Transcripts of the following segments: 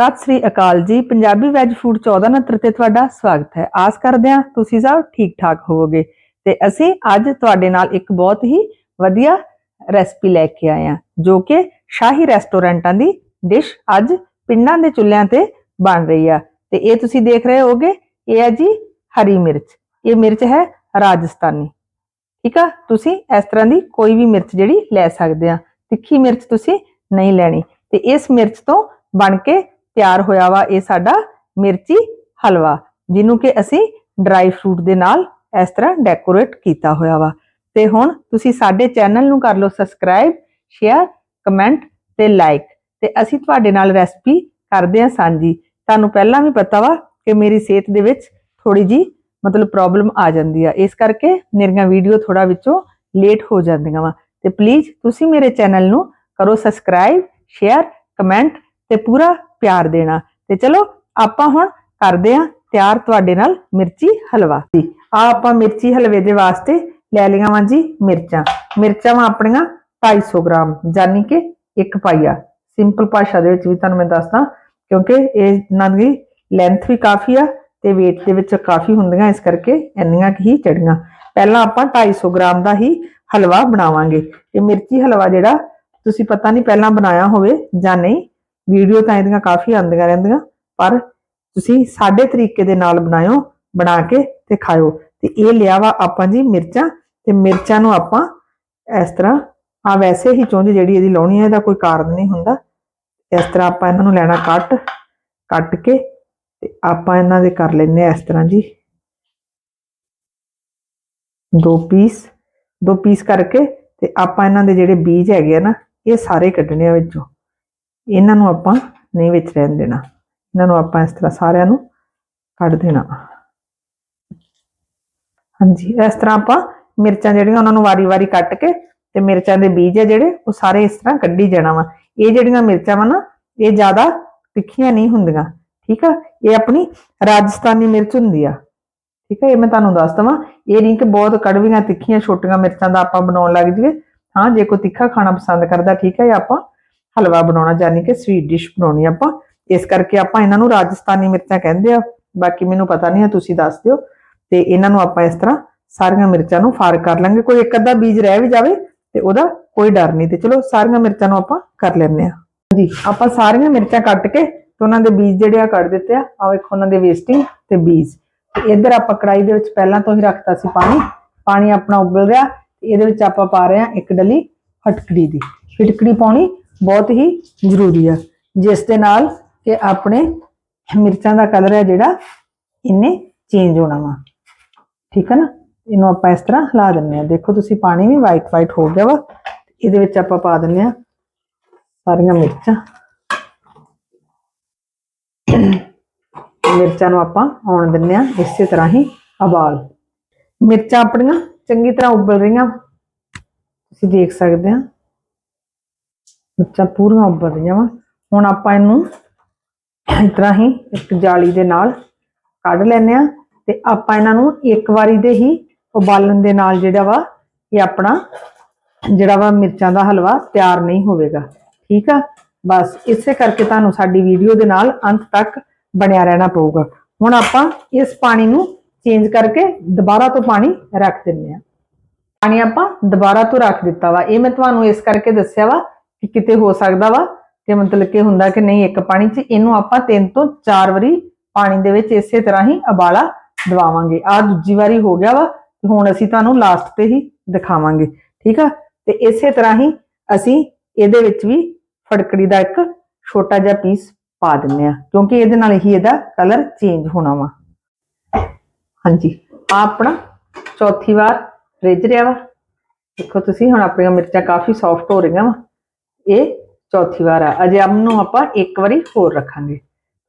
ਸਤਿ ਸ੍ਰੀ ਅਕਾਲ ਜੀ। Punjabi veg food 1469 ਤੇ ਤੁਹਾਡਾ ਸਵਾਗਤ ਹੈ। ਆਸ ਕਰਦੇ ਹਾਂ ਤੁਸੀਂ ਸਭ ਠੀਕ ਠਾਕ ਹੋਵੋਗੇ। ਤੇ ਅਸੀਂ ਅੱਜ ਤੁਹਾਡੇ ਨਾਲ ਇੱਕ ਬਹੁਤ ਹੀ ਵਧੀਆ ਰੈਸਪੀ ਲੈ ਕੇ ਆਏ ਹਾਂ, ਜੋ ਕਿ ਸ਼ਾਹੀ ਰੈਸਟੋਰੈਂਟਾਂ ਦੀ ਡਿਸ਼ ਅੱਜ ਪਿੰਡਾਂ ਦੇ ਚੁੱਲ੍ਹਿਆਂ ਤੇ ਬਣ ਰਹੀ ਆ। ਤੇ ਇਹ ਤੁਸੀਂ ਦੇਖ ਰਹੇ ਹੋਗੇ ਇਹ ਹੈ ਜੀ ਹਰੀ ਮਿਰਚ। ਇਹ ਮਿਰਚ ਹੈ ਰਾਜਸਥਾਨੀ। ਠੀਕ ਆ? ਤੁਸੀਂ ਇਸ ਤਰ੍ਹਾਂ ਦੀ ਕੋਈ ਵੀ ਮਿਰਚ ਜਿਹੜੀ ਲੈ ਸਕਦੇ ਆ। ਤਿੱਖੀ ਮਿਰਚ ਤੁਸੀਂ ਨਹੀਂ ਲੈਣੀ। ਤੇ ਇਸ ਮਿਰਚ ਤੋਂ ਬਣ ਕੇ ਤਿਆਰ ਹੋਇਆ ਵਾ ਇਹ ਸਾਡਾ ਮਿਰਚੀ ਹਲਵਾ, ਜਿਹਨੂੰ ਕਿ ਅਸੀਂ ਡਰਾਈ ਫਰੂਟ ਦੇ ਨਾਲ ਇਸ ਤਰ੍ਹਾਂ ਡੈਕੋਰੇਟ ਕੀਤਾ ਹੋਇਆ ਵਾ। ਤੇ ਹੁਣ ਤੁਸੀਂ ਸਾਡੇ ਚੈਨਲ ਨੂੰ ਕਰ ਲਓ ਸਬਸਕ੍ਰਾਈਬ ਸ਼ੇਅਰ ਕਮੈਂਟ ਤੇ ਲਾਈਕ ਤੇ ਅਸੀਂ ਤੁਹਾਡੇ ਨਾਲ ਰੈਸਪੀ ਕਰਦੇ ਹਾਂ ਸਾਂਝੀ। ਤੁਹਾਨੂੰ ਪਹਿਲਾਂ ਵੀ ਪਤਾ ਵਾ ਕਿ ਮੇਰੀ ਸਿਹਤ ਦੇ ਵਿੱਚ ਥੋੜੀ ਜੀ ਮਤਲਬ ਪ੍ਰੋਬਲਮ ਆ ਜਾਂਦੀ ਆ। ਇਸ ਕਰਕੇ ਮੇਰੀਆਂ ਵੀਡੀਓ ਥੋੜਾ ਵਿੱਚੋਂ ਲੇਟ ਹੋ ਜਾਂਦੀਆਂ ਵਾ। ਤੇ ਪਲੀਜ਼ ਤੁਸੀਂ ਮੇਰੇ ਚੈਨਲ ਨੂੰ ਕਰੋ ਸਬਸਕ੍ਰਾਈਬ ਸ਼ੇਅਰ ਕਮੈਂਟ ਤੇ ਪੂਰਾ ਪਿਆਰ ਦੇਣਾ। ਤੇ ਚਲੋ, ਆਪਾਂ ਹੁਣ ਕਰਦੇ ਆਂ ਤਿਆਰ ਤੁਹਾਡੇ ਨਾਲ ਮਿਰਚੀ ਹਲਵਾ। ਜੀ ਆ ਆਪਾਂ ਮਿਰਚੀ ਹਲਵੇ ਦੇ ਵਾਸਤੇ ਲੈ ਲਈਆਂ ਵਾਂ ਜੀ ਮਿਰਚਾਂ। ਮਿਰਚਾਂ ਵਾਂ ਆਪਣੀਆਂ 250 ਗ੍ਰਾਮ, ਯਾਨੀ ਕਿ ਇੱਕ ਪਾਈਆ। ਸਿੰਪਲ ਭਾਸ਼ਾ ਦੇ ਵਿੱਚ ਵੀ ਤੁਹਾਨੂੰ ਮੈਂ ਦੱਸਦਾ, ਕਿਉਂਕਿ ਇਹ ਇਹਨਾਂ ਦੀ ਲੈਂਥ ਵੀ ਕਾਫੀ ਆ ਤੇ weight ਦੇ ਵਿੱਚ ਕਾਫੀ ਹੁੰਦੀਆਂ, ਇਸ ਕਰਕੇ ਇੰਨੀਆਂ ਕੁ ਹੀ ਚੜੀਆਂ। ਪਹਿਲਾਂ ਆਪਾਂ 250 ਗ੍ਰਾਮ ਦਾ ਹੀ ਹਲਵਾ ਬਣਾਵਾਂਗੇ। ਤੇ ਮਿਰਚੀ ਹਲਵਾ ਜਿਹੜਾ ਤੁਸੀਂ ਪਤਾ ਨਹੀਂ ਪਹਿਲਾਂ ਬਣਾਇਆ ਹੋਵੇ ਜਾਂ ਨਹੀਂ ਵੀਡੀਓ ਤਾਂ ਇਹਦੀਆਂ ਕਾਫੀ ਆਉਂਦੀਆਂ ਰਹਿੰਦੀਆਂ, ਪਰ ਤੁਸੀਂ ਸਾਡੇ ਤਰੀਕੇ ਦੇ ਨਾਲ ਬਣਾਇਓ, ਬਣਾ ਕੇ ਤੇ ਖਾਇਓ। ਤੇ ਇਹ ਲਿਆ ਵਾ ਆਪਾਂ ਜੀ ਮਿਰਚਾਂ, ਤੇ ਮਿਰਚਾਂ ਨੂੰ ਆਪਾਂ ਇਸ ਤਰ੍ਹਾਂ ਆ ਵੈਸੇ ਹੀ ਚੁੰਝ ਜਿਹੜੀ ਇਹਦੀ ਲਾਉਣੀ ਹੈ ਇਹਦਾ ਕੋਈ ਕਾਰਨ ਨਹੀਂ ਹੁੰਦਾ। ਇਸ ਤਰ੍ਹਾਂ ਆਪਾਂ ਇਹਨਾਂ ਨੂੰ ਲੈਣਾ ਕੱਟ ਕੱਟ ਕੇ ਤੇ ਆਪਾਂ ਇਹਨਾਂ ਦੇ ਕਰ ਲੈਨੇ ਆ ਇਸ ਤਰ੍ਹਾਂ ਜੀ। ਦੋ ਪੀਸ ਦੋ ਪੀਸ ਕਰਕੇ ਤੇ ਆਪਾਂ ਇਹਨਾਂ ਦੇ ਜਿਹੜੇ ਬੀਜ ਹੈਗੇ ਆ ਨਾ, ਇਹ ਸਾਰੇ ਕੱਢਣੇ ਆ ਵਿੱਚੋਂ। ਇਹਨਾਂ ਨੂੰ ਆਪਾਂ ਨਹੀਂ ਵਿੱਚ ਰਹਿਣ ਦੇਣਾ। ਇਹਨਾਂ ਨੂੰ ਆਪਾਂ ਇਸ ਤਰ੍ਹਾਂ ਸਾਰਿਆਂ ਨੂੰ ਕੱਢ ਦੇਣਾ। ਹਾਂਜੀ, ਇਸ ਤਰ੍ਹਾਂ ਆਪਾਂ ਮਿਰਚਾਂ ਜਿਹੜੀਆਂ ਉਹਨਾਂ ਨੂੰ ਵਾਰੀ-ਵਾਰੀ ਕੱਟ ਕੇ ਤੇ ਮਿਰਚਾਂ ਦੇ ਬੀਜ ਆ ਜਿਹੜੇ, ਉਹ ਸਾਰੇ ਇਸ ਤਰ੍ਹਾਂ ਕੱਢੀ ਜਾਣਾ ਵਾ। ਇਹ ਜਿਹੜੀਆਂ ਮਿਰਚਾਂ ਵਾ ਨਾ, ਇਹ ਜ਼ਿਆਦਾ ਤਿੱਖੀਆਂ ਨਹੀਂ ਹੁੰਦੀਆਂ, ਠੀਕ ਆ? ਇਹ ਆਪਣੀ ਰਾਜਸਥਾਨੀ ਮਿਰਚ ਹੁੰਦੀ ਆ। ਠੀਕ ਆ, ਇਹ ਮੈਂ ਤੁਹਾਨੂੰ ਦੱਸ ਦਵਾਂ। ਇਹ ਨਹੀਂ ਕਿ ਬਹੁਤ ਕੜਵੀਆਂ, ਤਿੱਖੀਆਂ, ਛੋਟੀਆਂ ਮਿਰਚਾਂ ਦਾ ਆਪਾਂ ਬਣਾਉਣ ਲੱਗ ਜੀਏ ਹਾਂ, ਜੇ ਕੋਈ ਤਿੱਖਾ ਖਾਣਾ ਪਸੰਦ ਕਰਦਾ, ਠੀਕ ਹੈ ਆਪਾਂ ਹਲਵਾ ਬਣਾਉਣਾ ਜਾਨੀ ਕਿ ਸਵੀਟ ਡਿਸ਼ ਬਣਾਉਣੀ ਆਪਾਂ। ਇਸ ਕਰਕੇ ਆਪਾਂ ਇਹਨਾਂ ਨੂੰ ਰਾਜਸਥਾਨੀ ਮਿਰਚਾਂ ਕਹਿੰਦੇ ਆ। ਬਾਕੀ ਮੈਨੂੰ ਪਤਾ ਨਹੀਂ ਹੈ ਤੁਸੀਂ ਦੱਸ ਦਿਓ। ਤੇ ਇਹਨਾਂ ਨੂੰ ਆਪਾਂ ਇਸ ਤਰ੍ਹਾਂ ਸਾਰੀਆਂ ਮਿਰਚਾਂ ਨੂੰ ਫਾਰ ਕਰ ਲਾਂਗੇ। ਕੋਈ ਇੱਕ ਅੱਧਾ ਬੀਜ ਰਹਿ ਵੀ ਜਾਵੇ ਤੇ ਉਹਦਾ ਕੋਈ ਡਰ ਨਹੀਂ। ਤੇ ਚਲੋ ਸਾਰੀਆਂ ਮਿਰਚਾਂ ਨੂੰ ਆਪਾਂ ਕਰ ਲੈਂਦੇ ਆ ਜੀ ਆਪਾਂ ਸਾਰੀਆਂ ਮਿਰਚਾਂ ਕੱਟ ਕੇ ਤੇ ਉਹਨਾਂ ਦੇ ਬੀਜ ਜਿਹੜੇ ਆ ਕੱਢ ਦਿੱਤੇ ਆ। ਆ ਵੇਖੋ ਉਹਨਾਂ ਦੇ ਵੇਸਟਿੰਗ ਤੇ ਬੀਜ। ਤੇ ਇੱਧਰ ਆਪਾਂ ਕੜਾਈ ਦੇ ਵਿੱਚ ਪਹਿਲਾਂ ਤੋਂ ਹੀ ਰੱਖਤਾ ਸੀ ਪਾਣੀ। ਪਾਣੀ ਆਪਣਾ ਉਬਲ ਰਿਹਾ। ਇਹਦੇ ਵਿੱਚ ਆਪਾਂ ਪਾ ਰਹੇ ਆ ਇੱਕ ਡਲੀ ਫਟਕੜੀ ਦੀ। ਫਟਕੜੀ ਪਾਉਣੀ ਬਹੁਤ ਹੀ ਜ਼ਰੂਰੀ ਆ। ਜਿਸ ਦੇ ਨਾਲ ਕਿ ਆਪਣੇ ਮਿਰਚਾਂ ਦਾ ਕਲਰ ਹੈ ਜਿਹੜਾ ਇਹਨੇ ਚੇਂਜ ਹੋਣਾ ਵਾ। ਠੀਕ ਹੈ ਨਾ? ਇਹਨੂੰ ਆਪਾਂ ਇਸ ਤਰ੍ਹਾਂ ਹਿਲਾ ਦਿੰਨੇ ਆ ਦੇਖੋ ਤੁਸੀਂ ਪਾਣੀ ਵੀ ਵਾਈਟ ਵਾਈਟ ਹੋ ਗਿਆ ਵਾ। ਇਹਦੇ ਵਿੱਚ ਆਪਾਂ ਪਾ ਦਿੰਨੇ ਆ ਸਾਰੀਆਂ ਮਿਰਚਾਂ। ਮਿਰਚਾਂ ਨੂੰ ਆਪਾਂ ਆਉਣ ਦਿੰਨੇ ਆ ਇਸੇ ਤਰ੍ਹਾਂ ਹੀ ਉਬਾਲ। ਮਿਰਚਾਂ ਆਪਣੀਆਂ ਚੰਗੀ ਤਰ੍ਹਾਂ ਉਬਲ ਰਹੀਆਂ। ਤੁਸੀਂ ਦੇਖ ਸਕਦੇ ਆ ਮਿਰਚਾਂ ਪੂਰੀਆਂ ਉਬਲ ਰਹੀਆਂ ਵਾ। ਹੁਣ ਆਪਾਂ ਇਹਨੂੰ ਇਸ ਤਰ੍ਹਾਂ ਹੀ ਇੱਕ ਜਾਲੀ ਦੇ ਨਾਲ ਕੱਢ ਲੈਨੇ ਆ ਤੇ ਆਪਾਂ ਇਹਨਾਂ ਨੂੰ ਇੱਕ ਵਾਰੀ ਦੇ ਹੀ ਉਬਾਲਣ ਦੇ ਨਾਲ ਜਿਹੜਾ ਵਾ ਇਹ ਆਪਣਾ ਜਿਹੜਾ ਵਾ ਮਿਰਚਾਂ ਦਾ ਹਲਵਾ ਤਿਆਰ ਨਹੀਂ ਹੋਵੇਗਾ। ਠੀਕ ਆ? ਬਸ ਇਸੇ ਕਰਕੇ ਤੁਹਾਨੂੰ ਸਾਡੀ ਵੀਡੀਓ ਦੇ ਨਾਲ ਅੰਤ ਤੱਕ ਬਣਿਆ ਰਹਿਣਾ ਪਊਗਾ। ਹੁਣ ਆਪਾਂ ਇਸ ਪਾਣੀ ਨੂੰ ਚੇਂਜ ਕਰਕੇ ਦੁਬਾਰਾ ਤੋਂ ਪਾਣੀ ਰੱਖ ਦਿੰਨੇ ਆ ਪਾਣੀ ਆਪਾਂ ਦੁਬਾਰਾ ਤੋਂ ਰੱਖ ਦਿੱਤਾ ਵਾ। ਇਹ ਮੈਂ ਤੁਹਾਨੂੰ ਇਸ ਕਰਕੇ ਦੱਸਿਆ ਵਾ ਕਿ ਕਿਤੇ ਹੋ ਸਕਦਾ ਵਾ ਕਿ ਮਤਲਬ ਕਿ ਹੁੰਦਾ ਕਿ ਨਹੀਂ ਇੱਕ ਪਾਣੀ 'ਚ, ਇਹਨੂੰ ਆਪਾਂ ਤਿੰਨ ਤੋਂ ਚਾਰ ਵਾਰੀ ਪਾਣੀ ਦੇ ਵਿੱਚ ਇਸੇ ਤਰ੍ਹਾਂ ਹੀ ਉਬਾਲਾ ਦਵਾਵਾਂਗੇ। ਆ ਦੂਜੀ ਵਾਰੀ ਹੋ ਗਿਆ ਵਾ ਹੁਣ ਅਸੀਂ ਤੁਹਾਨੂੰ ਲਾਸਟ ਤੇ ਹੀ ਦਿਖਾਵਾਂਗੇ, ਠੀਕ ਆ? ਤੇ ਇਸੇ ਤਰ੍ਹਾਂ ਹੀ ਅਸੀਂ ਇਹਦੇ ਵਿੱਚ ਵੀ ਫੜਕੜੀ ਦਾ ਇੱਕ ਛੋਟਾ ਜਿਹਾ ਪੀਸ ਪਾ ਦਿੰਨੇ ਆ ਕਿਉਂਕਿ ਇਹਦੇ ਨਾਲ ਹੀ ਇਹਦਾ ਕਲਰ ਚੇਂਜ ਹੋਣਾ ਵਾ। ਹਾਂਜੀ ਆ ਆਪਣਾ ਚੌਥੀ ਵਾਰ ਰਿੱਝ ਰਿਹਾ ਵਾ। ਦੇਖੋ ਤੁਸੀਂ ਹੁਣ ਆਪਣੀਆਂ ਮਿਰਚਾਂ ਕਾਫੀ ਸੌਫਟ ਹੋ ਰਹੀਆਂ ਵਾ। ਇਹ ਚੌਥੀ ਵਾਰ ਆ ਅਜੇ ਅਮ ਨੂੰ ਆਪਾਂ ਇੱਕ ਵਾਰੀ ਹੋਰ ਰੱਖਾਂਗੇ।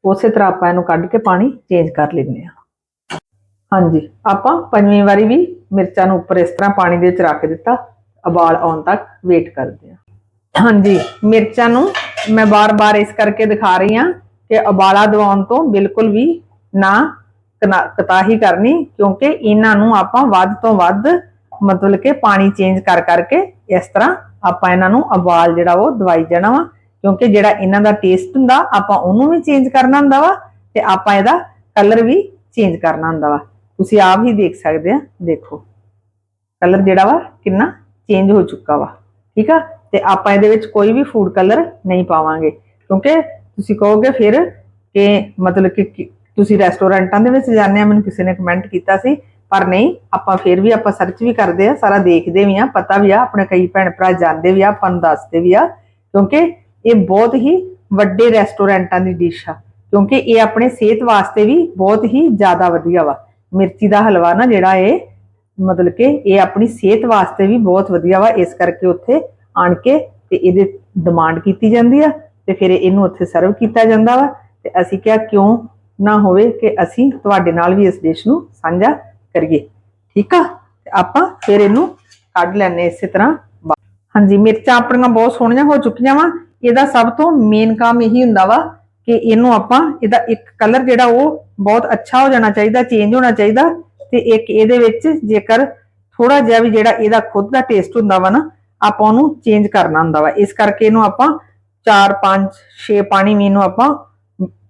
ਉਸੇ ਤਰ੍ਹਾਂ ਆਪਾਂ ਇਹਨੂੰ ਕੱਢ ਕੇ ਪਾਣੀ ਚੇਂਜ ਕਰ ਲੈਂਦੇ ਆ ਹਾਂਜੀ, ਆਪਾਂ ਪੰਜਵੀਂ ਵਾਰੀ ਵੀ ਮਿਰਚਾਂ ਨੂੰ ਉੱਪਰ ਇਸ ਤਰ੍ਹਾਂ ਪਾਣੀ ਦੇ ਵਿੱਚ ਰੱਖ ਦਿੱਤਾ। ਉਬਾਲ ਆਉਣ ਤੱਕ ਵੇਟ ਕਰਦੇ ਆ ਹਾਂਜੀ, ਮਿਰਚਾਂ ਨੂੰ ਮੈਂ ਬਾਰ-ਬਾਰ ਇਸ ਕਰਕੇ ਦਿਖਾ ਰਹੀ ਹਾਂ ਕਿ ਉਬਾਲਾ ਦਿਵਾਉਣ ਤੋਂ ਬਿਲਕੁਲ ਵੀ ਨਾ ਕਨਾ- ਕਤਾਹੀ ਕਰਨੀ, ਕਿਉਂਕਿ ਇਹਨਾਂ ਨੂੰ ਆਪਾਂ ਵੱਧ ਤੋਂ ਵੱਧ ਮਤਲਬ ਕਿ ਪਾਣੀ ਚੇਂਜ ਕਰ ਕਰਕੇ ਇਸ ਤਰ੍ਹਾਂ ਆਪਾਂ ਇਹਨਾਂ ਨੂੰ ਉਬਾਲ ਜਿਹੜਾ ਉਹ ਦਵਾਈ ਜਾਣਾ ਵਾ। ਕਿਉਂਕਿ ਜਿਹੜਾ ਇਹਨਾਂ ਦਾ ਟੇਸਟ ਹੁੰਦਾ, ਆਪਾਂ ਉਹਨੂੰ ਵੀ ਚੇਂਜ ਕਰਨਾ ਹੁੰਦਾ ਵਾ ਤੇ ਆਪਾਂ ਇਹਦਾ ਕਲਰ ਵੀ ਚੇਂਜ ਕਰਨਾ ਹੁੰਦਾ ਵਾ। ਤੁਸੀਂ ਆਪ ਹੀ ਦੇਖ ਸਕਦੇ ਆ, ਦੇਖੋ। ਕਲਰ ਜਿਹੜਾ ਵਾ ਕਿੰਨਾ ਚੇਂਜ ਹੋ ਚੁੱਕਾ ਵਾ। ਠੀਕ ਆ? ਤੇ ਆਪਾਂ ਇਹਦੇ ਵਿੱਚ ਕੋਈ ਵੀ ਫੂਡ ਕਲਰ ਨਹੀਂ ਪਾਵਾਂਗੇ। ਕਿਉਂਕਿ ਤੁਸੀਂ ਕਹੋਗੇ ਫਿਰ ਕਿ ਮਤਲਬ ਕਿ ਤੁਸੀਂ ਰੈਸਟੋਰੈਂਟਾਂ ਦੇ ਵਿੱਚ ਜਾਂਦੇ ਆ, ਮੈਨੂੰ ਕਿਸੇ ਨੇ ਕਮੈਂਟ ਕੀਤਾ ਸੀ ਪਰ ਨਹੀਂ, ਆਪਾਂ ਫਿਰ ਵੀ ਆਪਾਂ ਸਰਚ ਵੀ ਕਰਦੇ ਆ ਸਾਰਾ ਦੇਖਦੇ ਵੀ ਆ ਪਤਾ ਵੀ ਆ, ਆਪਣੇ ਕਈ ਭੈਣ ਭਰਾ ਜਾਂਦੇ ਵੀ ਆ, ਆਪਾਂ ਨੂੰ ਦੱਸਦੇ ਵੀ ਆ, ਕਿਉਂਕਿ ਇਹ ਬਹੁਤ ਹੀ ਵੱਡੇ ਰੈਸਟੋਰੈਂਟਾਂ ਦੀ ਡਿਸ਼ ਆ, ਕਿਉਂਕਿ ਇਹ ਆਪਣੇ ਸਿਹਤ ਵਾਸਤੇ ਵੀ ਬਹੁਤ ਹੀ ਜ਼ਿਆਦਾ ਵਧੀਆ ਵਾ। ਮਿਰਚੀ ਦਾ ਹਲਵਾ ਨਾ ਜਿਹੜਾ ਇਹ, ਮਤਲਬ ਕਿ ਇਹ ਆਪਣੀ ਸਿਹਤ ਵਾਸਤੇ ਵੀ ਬਹੁਤ ਵਧੀਆ ਵਾ, ਇਸ ਕਰਕੇ ਉੱਥੇ ਆਣ ਕੇ ਤੇ ਇਹਦੇ ਡਿਮਾਂਡ ਕੀਤੀ ਜਾਂਦੀ ਆ, ਤੇ ਫਿਰ ਇਹਨੂੰ ਉੱਥੇ ਸਰਵ ਕੀਤਾ ਜਾਂਦਾ ਵਾ, ਤੇ ਅਸੀਂ ਕਿਹਾ ਕਿਉਂ ਨਾ ਹੋਵੇ ਕਿ ਅਸੀਂ ਤੁਹਾਡੇ ਨਾਲ ਵੀ ਇਸ ਡਿਸ਼ ਨੂੰ ਸਾਂਝਾ ਕਰੀਏ। ਠੀਕ ਆ? ਤੇ ਆਪਾਂ ਫਿਰ ਇਹਨੂੰ ਕੱਢ ਲੈਣੇ ਇਸੇ ਤਰ੍ਹਾਂ। ਹਾਂਜੀ, ਮਿਰਚਾਂ ਆਪਣੀਆਂ ਬਹੁਤ ਸੋਹਣੀਆਂ ਹੋ ਚੁੱਕੀਆਂ ਵਾ। ਇਹਦਾ ਸਭ ਤੋਂ ਮੇਨ ਕੰਮ ਇਹੀ ਹੁੰਦਾ ਵਾ ਕਿ ਇਹਨੂੰ ਆਪਾਂ ਇਹਦਾ ਇੱਕ ਕਲਰ ਜਿਹੜਾ ਉਹ ਬਹੁਤ ਅੱਛਾ ਹੋ ਜਾਣਾ ਚਾਹੀਦਾ ਚੇਂਜ ਹੋਣਾ ਚਾਹੀਦਾ। ਤੇ ਇੱਕ ਇਹਦੇ ਵਿੱਚ ਜੇਕਰ ਥੋੜਾ ਜਿਹਾ ਵੀ ਜਿਹੜਾ ਇਹਦਾ ਖੁਦ ਦਾ ਟੇਸਟ ਹੁੰਦਾ ਵਾ ਨਾ, ਆਪਾਂ ਉਹਨੂੰ ਚੇਂਜ ਕਰਨਾ ਹੁੰਦਾ ਵਾ। ਇਸ ਕਰਕੇ ਇਹਨੂੰ ਆਪਾਂ 4 5 6 ਪਾਣੀ ਵੀ ਇਹਨੂੰ ਆਪਾਂ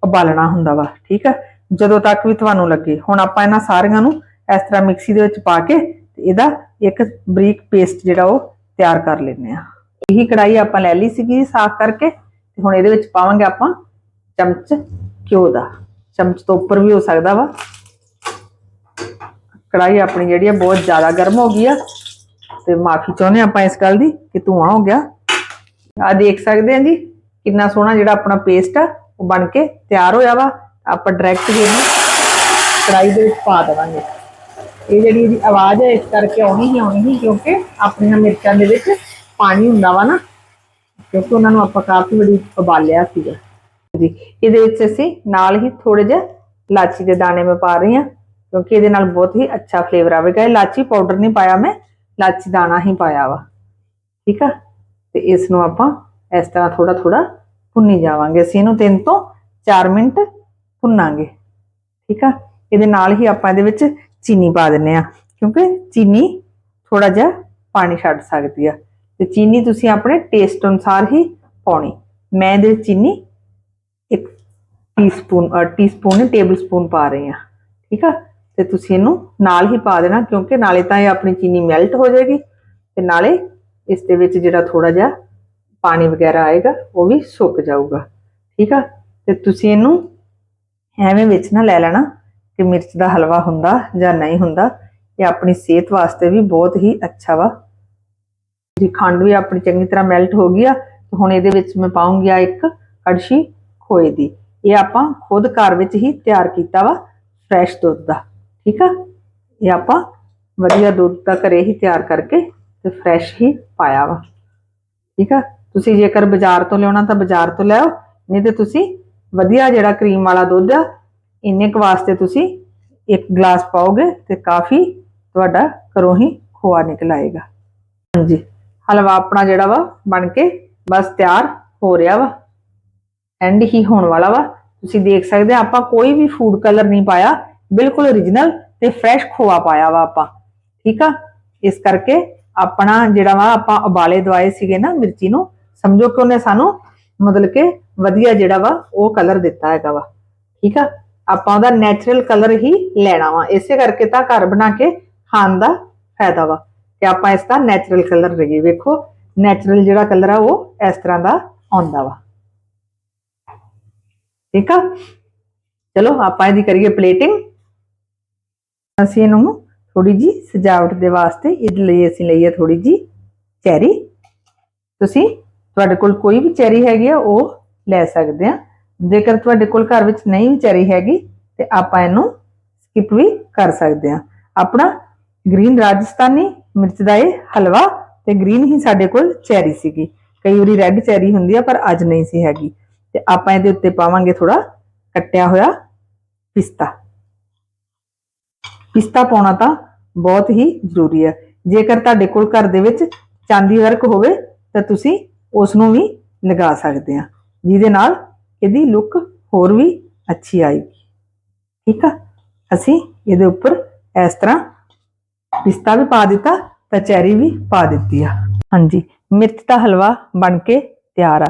ਉਬਾਲਣਾ ਹੁੰਦਾ ਵਾ। ਠੀਕ ਆ? ਜਦੋਂ ਤੱਕ ਵੀ ਤੁਹਾਨੂੰ ਲੱਗੇ। ਹੁਣ ਆਪਾਂ ਇਹਨਾਂ ਸਾਰਿਆਂ ਨੂੰ ਇਸ ਤਰ੍ਹਾਂ ਮਿਕਸੀ ਦੇ ਵਿੱਚ ਪਾ ਕੇ ਤੇ ਇਹਦਾ ਇੱਕ ਬਰੀਕ ਪੇਸਟ ਜਿਹੜਾ ਉਹ ਤਿਆਰ ਕਰ ਲੈਂਦੇ ਆ ਇਹੀ ਕੜਾਈ ਆਪਾਂ ਲੈ ਲਈ ਸੀਗੀ ਸਾਫ਼ ਕਰਕੇ ਤੇ ਹੁਣ ਇਹਦੇ ਵਿੱਚ ਪਾਵਾਂਗੇ ਆਪਾਂ ਚਮਚ ਘਿਓ ਦਾ। ਚਮਚ ਤੋਂ ਉੱਪਰ ਵੀ ਹੋ ਸਕਦਾ ਵਾ। ਕੜਾਈ ਆਪਣੀ ਜਿਹੜੀ ਆ ਬਹੁਤ ਜ਼ਿਆਦਾ ਗਰਮ ਹੋ ਗਈ ਆ ਤੇ ਮਾਫੀ ਚਾਹੁੰਦੇ ਆਪਾਂ ਇਸ ਗੱਲ ਦੀ ਕਿ ਧੂਆਂ ਹੋ ਗਿਆ। ਆ ਦੇਖ ਸਕਦੇ ਆ ਜੀ ਕਿੰਨਾ ਸੋਹਣਾ ਜਿਹੜਾ ਆਪਣਾ ਪੇਸਟ ਆ, ਉਹ ਬਣ ਕੇ ਤਿਆਰ ਹੋਇਆ ਵਾ। ਆਪਾਂ ਡਾਇਰੈਕਟ ਇਹਨੂੰ ਕੜਾਈ ਦੇ ਵਿੱਚ ਪਾ ਦੇਵਾਂਗੇ। ਇਹ ਜਿਹੜੀ ਇਹਦੀ ਆਵਾਜ਼ ਹੈ, ਇਸ ਕਰਕੇ ਆਉਣੀ ਹੀ ਆਉਣੀ ਹੀ, ਕਿਉਂਕਿ ਆਪਣੀਆਂ ਮਿਰਚਾਂ ਦੇ ਵਿੱਚ ਪਾਣੀ ਹੁੰਦਾ ਵਾ ਨਾ, ਕਿਉਂਕਿ ਉਹਨਾਂ ਨੂੰ ਆਪਾਂ ਕਾਫੀ ਬੜੀ ਉਬਾਲਿਆ ਸੀਗਾ। ਜੀ, ਇਹਦੇ ਵਿੱਚ ਅਸੀਂ ਨਾਲ ਹੀ ਥੋੜੇ ਜਿਹਾ ਲਾਚੀ ਦੇ ਦਾਣੇ ਮੈਂ ਪਾ ਰਹੀ ਹਾਂ, ਕਿਉਂਕਿ ਇਹਦੇ ਨਾਲ ਬਹੁਤ ਹੀ ਅੱਛਾ ਫਲੇਵਰ ਆਵੇਗਾ। ਇਹ ਲਾਚੀ ਪਾਊਡਰ ਨਹੀਂ ਪਾਇਆ ਮੈਂ ਲਾਚੀ ਦਾਣਾ ਹੀ ਪਾਇਆ ਵਾ। ਠੀਕ ਆ? ਤੇ ਇਸ ਨੂੰ ਆਪਾਂ ਇਸ ਤਰ੍ਹਾਂ ਥੋੜਾ ਥੋੜਾ ਭੁੰਨੀ ਜਾਵਾਂਗੇ। ਅਸੀਂ ਇਹਨੂੰ 3 ਤੋਂ 4 ਮਿੰਟ ਭੁੰਨਾਂਗੇ। ਠੀਕ ਆ? ਇਹਦੇ ਨਾਲ ਹੀ ਆਪਾਂ ਇਹਦੇ ਵਿੱਚ ਚੀਨੀ ਪਾ ਦਿੰਨੇ ਆ। ਕਿਉਂਕਿ ਚੀਨੀ ਥੋੜਾ ਜਿਹਾ ਪਾਣੀ ਛੱਡ ਸਕਦੀ ਆ। ਤੇ ਚੀਨੀ ਤੁਸੀਂ ਆਪਣੇ ਟੇਸਟ ਅਨੁਸਾਰ ਹੀ ਪਾਉਣੀ। ਮੈਂ ਇਹਦੇ ਚੀਨੀ ਇੱਕ ਟੀਸਪੂਨ ਟੀਸਪੂਨ ਨਹੀਂ ਟੇਬਲ ਸਪੂਨ ਪਾ ਰਹੀ ਆ ਠੀਕ ਆ? ਤੇ ਤੁਸੀਂ ਇਹਨੂੰ ਨਾਲ ਹੀ ਪਾ ਦੇਣਾ, ਕਿਉਂਕਿ ਨਾਲੇ ਤਾਂ ਇਹ ਆਪਣੀ ਚੀਨੀ ਮੈਲਟ ਹੋ ਜਾਏਗੀ। ਤੇ ਨਾਲੇ ਇਸ ਦੇ ਵਿੱਚ ਜਿਹੜਾ ਥੋੜਾ ਜਿਹਾ ਪਾਣੀ ਵਗੈਰਾ ਆਏਗਾ, ਉਹ ਵੀ ਸੁੱਕ ਜਾਊਗਾ। ਠੀਕ ਆ? ਤੇ ਤੁਸੀਂ ਇਹਨੂੰ ਐਵੇਂ ਵਿੱਚ ਨਾ ਲੈ ਲੈਣਾ। ਕਿ ਮਿਰਚ ਦਾ ਹਲਵਾ ਹੁੰਦਾ ਜਾਂ ਨਹੀਂ ਹੁੰਦਾ, ਇਹ ਆਪਣੀ ਸਿਹਤ ਵਾਸਤੇ ਵੀ ਬਹੁਤ ਹੀ ਅੱਛਾ ਵਾ। ਜੀ, ਖੰਡ ਵੀ ਆਪਣੀ ਚੰਗੀ ਤਰ੍ਹਾਂ ਮੈਲਟ ਹੋ ਗਈ ਆ ਹੁਣ ਇਹਦੇ ਵਿੱਚ ਮੈਂ ਪਾਉਂਗੀ ਆ ਇੱਕ ਕੜਛੀ ਖੋਏ ਦੀ। ਇਹ ਆਪਾਂ ਖੁਦ ਘਰ ਵਿੱਚ ਹੀ ਤਿਆਰ ਕੀਤਾ ਵਾ ਫਰੈਸ਼ ਦੁੱਧ ਦਾ, ਠੀਕ ਆ? ਇਹ ਆਪਾਂ ਵਧੀਆ ਦੁੱਧ ਦਾ ਘਰੇ ਹੀ ਤਿਆਰ ਕਰਕੇ ਤੇ ਫਰੈਸ਼ ਹੀ ਪਾਇਆ ਵਾ, ਠੀਕ ਆ? ਤੁਸੀਂ ਜੇਕਰ ਬਾਜ਼ਾਰ ਤੋਂ ਲਿਆਉਣਾ ਤਾਂ ਬਾਜ਼ਾਰ ਤੋਂ ਲਿਆਓ ਨਹੀਂ ਤੇ ਤੁਸੀਂ ਵਧੀਆ ਜਿਹੜਾ ਕਰੀਮ ਵਾਲਾ ਦੁੱਧ ਆ ਇੰਨੇ ਕੁ ਵਾਸਤੇ ਤੁਸੀਂ ਇੱਕ ਗਲਾਸ ਪਾਓਗੇ ਤੇ ਕਾਫੀ ਤੁਹਾਡਾ ਘਰੋਂ ਹੀ ਖੋਆ ਨਿਕਲ ਆਏਗਾ। ਹਾਂਜੀ, ਹਲਵਾ ਆਪਣਾ ਜਿਹੜਾ ਵਾ ਬਣ ਕੇ ਬਸ ਤਿਆਰ ਹੋ ਰਿਹਾ ਵਾ। ਐਂਡ ਹੀ ਹੋਣ ਵਾਲਾ ਵਾ। ਤੁਸੀਂ ਦੇਖ ਸਕਦੇ ਆ, ਆਪਾਂ ਕੋਈ ਵੀ ਫੂਡ ਕਲਰ ਨਹੀਂ ਪਾਇਆ। ਬਿਲਕੁਲ origignal ਤੇ ਫਰੈਸ਼ ਖੋਆ ਪਾਇਆ ਵਾ ਆਪਾਂ। ਠੀਕ ਆ? ਇਸ ਕਰਕੇ ਆਪਣਾ ਜਿਹੜਾ ਵਾ ਆਪਾਂ ਉਬਾਲੇ ਦਵਾਏ ਸੀਗੇ ਨਾ ਮਿਰਚੀ ਨੂੰ, ਸਮਝੋ ਕਿ ਉਹਨੇ ਸਾਨੂੰ ਮਤਲਬ ਕਿ ਵਧੀਆ ਜਿਹੜਾ ਵਾ ਉਹ ਕਲਰ ਦਿੱਤਾ ਹੈਗਾ ਵਾ। ਠੀਕ ਆ? ਆਪਾਂ ਉਹਦਾ ਨੈਚੁਰਲ ਕਲਰ ਹੀ ਲੈਣਾ ਵਾ। ਇਸੇ ਕਰਕੇ ਤਾਂ ਘਰ ਬਣਾ ਕੇ ਖਾਣ ਦਾ ਫਾਇਦਾ ਵਾ। ਕਿ ਆਪਾਂ ਇਸ ਦਾ ਨੈਚੁਰਲ ਕਲਰ ਲਈਏ। ਵੇਖੋ ਨੈਚੁਰਲ ਜਿਹੜਾ ਕਲਰ ਆ ਉਹ ਇਸ ਤਰ੍ਹਾਂ ਦਾ ਆਉਂਦਾ ਵਾ। ਠੀਕ ਆ? ਚਲੋ, ਆਪਾਂ ਇਹਦੀ ਕਰੀਏ ਪਲੇਟਿੰਗ ਅਸੀਂ ਇਹਨੂੰ ਥੋੜੀ ਜੀ ਸਜਾਵਟ ਦੇ ਵਾਸਤੇ ਇਹਦੇ ਲਈ ਅਸੀਂ ਲਈ ਹੈ ਥੋੜੀ ਜੀ ਚੈਰੀ ਤੁਸੀਂ, ਤੁਹਾਡੇ ਕੋਲ ਕੋਈ ਵੀ ਚੈਰੀ ਹੈਗੀ ਆ, ਉਹ ਲੈ ਸਕਦੇ ਆ। ਜੇਕਰ ਤੁਹਾਡੇ ਕੋਲ ਘਰ ਵਿੱਚ ਨਹੀਂ ਵੀ ਚੈਰੀ ਹੈਗੀ, ਤੇ ਆਪਾਂ ਇਹਨੂੰ ਸਕਿਪ ਵੀ ਕਰ ਸਕਦੇ ਹਾਂ। ਆਪਣਾ ਗ੍ਰੀਨ ਰਾਜਸਥਾਨੀ ਮਿਰਚ ਦਾ ਇਹ ਹਲਵਾ ਤੇ ਗ੍ਰੀਨ ਹੀ ਸਾਡੇ ਕੋਲ ਚੈਰੀ ਸੀਗੀ। ਕਈ ਵਾਰੀ ਰੈੱਡ ਚੈਰੀ ਹੁੰਦੀ ਆ, ਪਰ ਅੱਜ ਨਹੀਂ ਸੀ ਹੈਗੀ। ਤੇ ਆਪਾਂ ਇਹਦੇ ਉੱਤੇ ਪਾਵਾਂਗੇ ਥੋੜਾ ਕੱਟਿਆ ਹੋਇਆ ਪਿਸਤਾ। ਪਿਸਤਾ ਪਾਉਣਾ ਤਾਂ ਬਹੁਤ ਹੀ ਜ਼ਰੂਰੀ ਹੈ। ਜੇਕਰ ਤੁਹਾਡੇ ਕੋਲ ਘਰ ਦੇ ਵਿੱਚ ਚਾਂਦੀ ਵਰਕ ਹੋਵੇ, ਤਾਂ ਤੁਸੀਂ ਉਸ ਨੂੰ ਵੀ ਲਗਾ ਸਕਦੇ ਆ ਜਿਹਦੇ ਨਾਲ ਇਹਦੀ ਲੁੱਕ ਹੋਰ ਵੀ ਅੱਛੀ ਆਏਗੀ। ਠੀਕ ਆ? ਅਸੀਂ ਇਹਦੇ ਉੱਪਰ ਇਸ ਤਰ੍ਹਾਂ ਪਿਸਤਾ ਵੀ ਪਾ ਦਿੱਤਾ ਤਾਂ ਚੈਰੀ ਵੀ ਪਾ ਦਿੱਤੀ ਆ। ਹਾਂਜੀ, ਮਿਰਚ ਦਾ ਹਲਵਾ ਬਣ ਕੇ ਤਿਆਰ ਆ।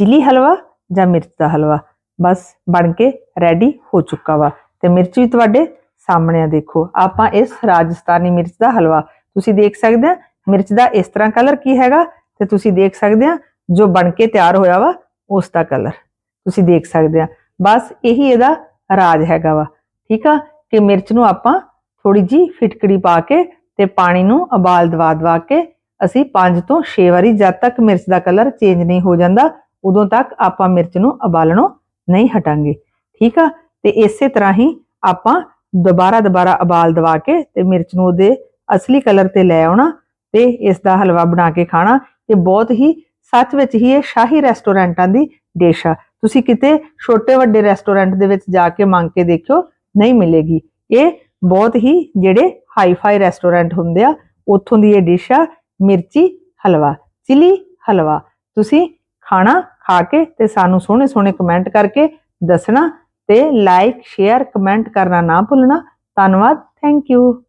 ਚਿਲੀ ਹਲਵਾ ਜਾਂ ਮਿਰਚ ਦਾ ਹਲਵਾ? ਬਸ ਬਣ ਕੇ ਰੈਡੀ ਹੋ ਚੁੱਕਾ ਵਾ। ਤੇ ਮਿਰਚ ਵੀ ਤੁਹਾਡੇ ਸਾਹਮਣੇ ਆ, ਦੇਖੋ। ਆਪਾਂ ਇਸ ਰਾਜਸਥਾਨੀ ਮਿਰਚ ਦਾ ਹਲਵਾ, ਤੁਸੀਂ ਦੇਖ ਸਕਦੇ ਆ, ਮਿਰਚ ਦਾ ਇਸ ਤਰ੍ਹਾਂ ਕਲਰ ਕੀ ਹੈਗਾ? ਤੇ ਤੁਸੀਂ ਦੇਖ ਸਕਦੇ ਆ, ਜੋ ਬਣ ਕੇ ਤਿਆਰ ਹੋਇਆ ਵਾ, ਉਸ ਦਾ ਕਲਰ ਤੁਸੀਂ ਦੇਖ ਸਕਦੇ ਆ। ਬਸ ਇਹੀ ਇਹਦਾ ਰਾਜ ਹੈਗਾ ਵਾ। ਠੀਕ ਆ? ਕਿ ਮਿਰਚ ਨੂੰ ਆਪਾਂ ਥੋੜੀ ਜੀ ਫਿਟਕੜੀ ਪਾ ਕੇ ਤੇ ਪਾਣੀ ਨੂੰ ਉਬਾਲ ਦਵਾ ਦਵਾ ਕੇ ਅਸੀਂ 5 ਤੋਂ 6 ਵਾਰੀ ਜਦ ਤੱਕ ਮਿਰਚ ਦਾ ਕਲਰ ਚੇਂਜ ਨਹੀਂ ਹੋ ਜਾਂਦਾ, ਉਦੋਂ ਤੱਕ ਆਪਾਂ ਮਿਰਚ ਨੂੰ ਉਬਾਲਣੋਂ ਨਹੀਂ ਹਟਾਂਗੇ। ਠੀਕ ਆ? ਤੇ ਇਸੇ ਤਰ੍ਹਾਂ ਹੀ ਆਪਾਂ ਦੁਬਾਰਾ ਦੁਬਾਰਾ ਉਬਾਲ ਦਵਾ ਕੇ ਤੇ ਮਿਰਚ ਨੂੰ ਉਹਦੇ ਅਸਲੀ ਕਲਰ ਤੇ ਲੈ ਆਉਣਾ ਤੇ ਇਸ ਦਾ ਹਲਵਾ ਬਣਾ ਕੇ ਖਾਣਾ। ਇਹ ਬਹੁਤ ਹੀ ਸੱਚ ਵਿੱਚ ਹੀ ਇਹ ਸ਼ਾਹੀ ਰੈਸਟੋਰੈਂਟਾਂ ਦੀ ਡਿਸ਼ ਆ। ਤੁਸੀਂ ਕਿਤੇ ਛੋਟੇ ਵੱਡੇ ਰੈਸਟੋਰੈਂਟ ਦੇ ਵਿੱਚ ਜਾ ਕੇ ਮੰਗ ਕੇ ਦੇਖਿਓ, ਨਹੀਂ ਮਿਲੇਗੀ। ਇਹ ਬਹੁਤ ਹੀ ਜਿਹੜੇ ਹਾਈ-ਫਾਈ ਰੈਸਟੋਰੈਂਟ ਹੁੰਦੇ ਆ, ਉੱਥੋਂ ਦੀ ਇਹ ਡਿਸ਼ ਆ, ਮਿਰਚੀ, ਹਲਵਾ, ਚਿਲੀ, ਹਲਵਾ। ਤੁਸੀਂ ਖਾਣਾ ਖਾ ਕੇ ਤੇ ਸਾਨੂੰ ਸੋਹਣੇ ਸੋਹਣੇ ਕਮੈਂਟ ਕਰਕੇ ਦੱਸਣਾ ਤੇ ਲਾਈਕ ਸ਼ੇਅਰ ਕਮੈਂਟ ਕਰਨਾ ਨਾ ਭੁੱਲਣਾ। ਧੰਨਵਾਦ ਥੈਂਕ ਯੂ